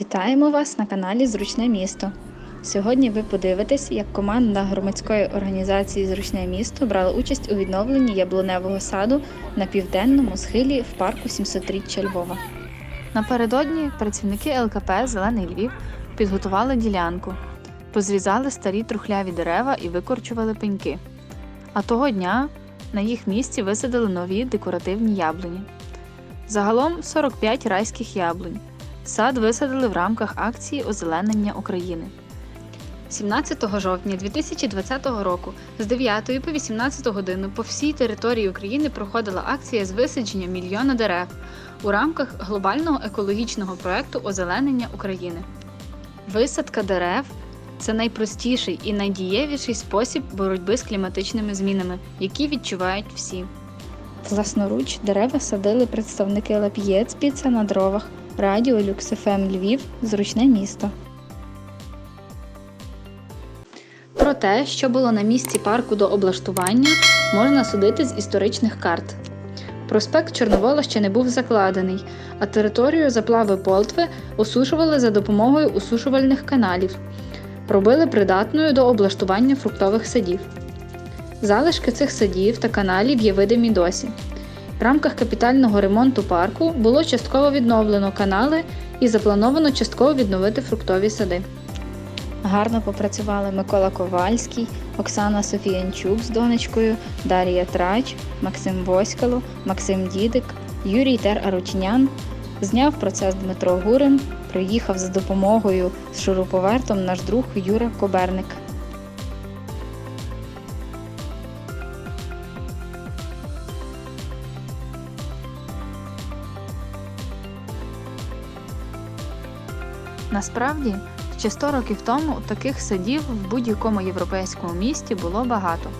Вітаємо вас на каналі Зручне місто. Сьогодні ви подивитесь, як команда громадської організації Зручне місто брала участь у відновленні яблуневого саду на південному схилі в парку 700-річчя Львова. Напередодні працівники ЛКП Зелений Львів підготували ділянку, позрізали старі трухляві дерева і викорчували пеньки. А того дня на їх місці висадили нові декоративні яблуні. Загалом 45 райських яблунь. Сад висадили в рамках акції озеленення України. 17 жовтня 2020 року з 9 по 18 годину по всій території України проходила акція з висадження мільйона дерев у рамках глобального екологічного проекту Озеленення України. Висадка дерев це найпростіший і найдієвіший спосіб боротьби з кліматичними змінами, які відчувають всі. Власноруч дерева садили представники Лап'єц Піца на дровах, радіо Люксефем Львів, зручне місто. Про те, що було на місці парку до облаштування, можна судити з історичних карт. Проспект Чорновола ще не був закладений, а територію заплави Полтви осушували за допомогою усушувальних каналів, робили придатною до облаштування фруктових садів. Залишки цих садів та каналів є видимі досі. В рамках капітального ремонту парку було частково відновлено канали і заплановано частково відновити фруктові сади. Гарно попрацювали Микола Ковальський, Оксана Софіянчук з донечкою, Дар'я Трач, Максим Воськало, Максим Дідик, Юрій Тер Аручнян. Зняв процес Дмитро Гурин, приїхав за допомогою з шуруповертом наш друг Юра Коберник. Насправді, ще 100 років тому таких садів в будь-якому європейському місті було багато.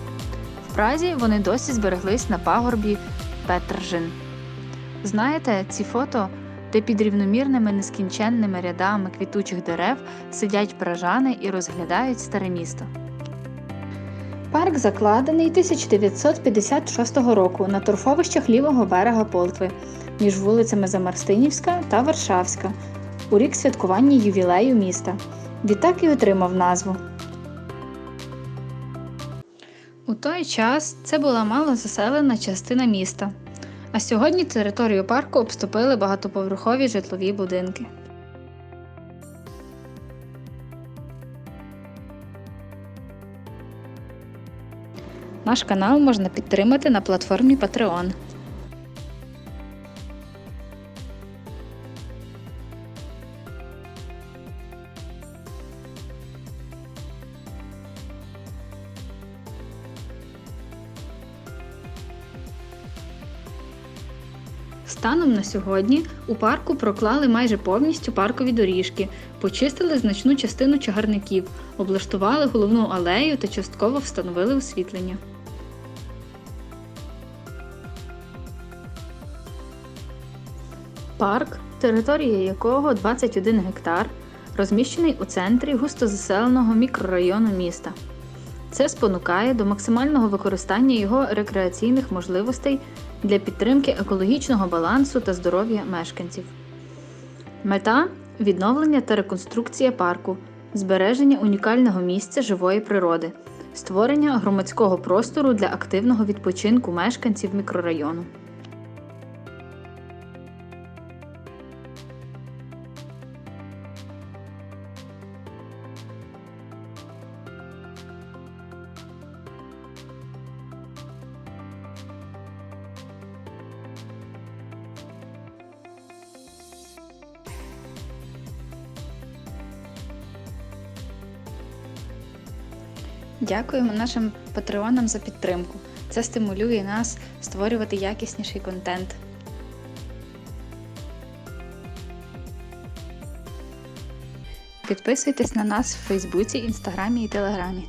В Празі вони досі збереглись на пагорбі Петержин. Знаєте, ці фото, де під рівномірними нескінченними рядами квітучих дерев сидять пражани і розглядають старе місто. Парк закладений 1956 року на торфовищах лівого берега Полтви між вулицями Замарстинівська та Варшавська у рік святкування ювілею міста. Відтак і отримав назву. У той час це була малозаселена частина міста. А сьогодні територію парку обступили багатоповерхові житлові будинки. Наш канал можна підтримати на платформі Patreon. Станом на сьогодні у парку проклали майже повністю паркові доріжки, почистили значну частину чагарників, облаштували головну алею та частково встановили освітлення. Парк, територія якого 21 гектар, розміщений у центрі густозаселеного мікрорайону міста. Це спонукає до максимального використання його рекреаційних можливостей для підтримки екологічного балансу та здоров'я мешканців. Мета відновлення та реконструкція парку, збереження унікального місця живої природи, створення громадського простору для активного відпочинку мешканців мікрорайону. Дякуємо нашим патреонам за підтримку. Це стимулює нас створювати якісніший контент. Підписуйтесь на нас в Фейсбуці, Інстаграмі і Телеграмі.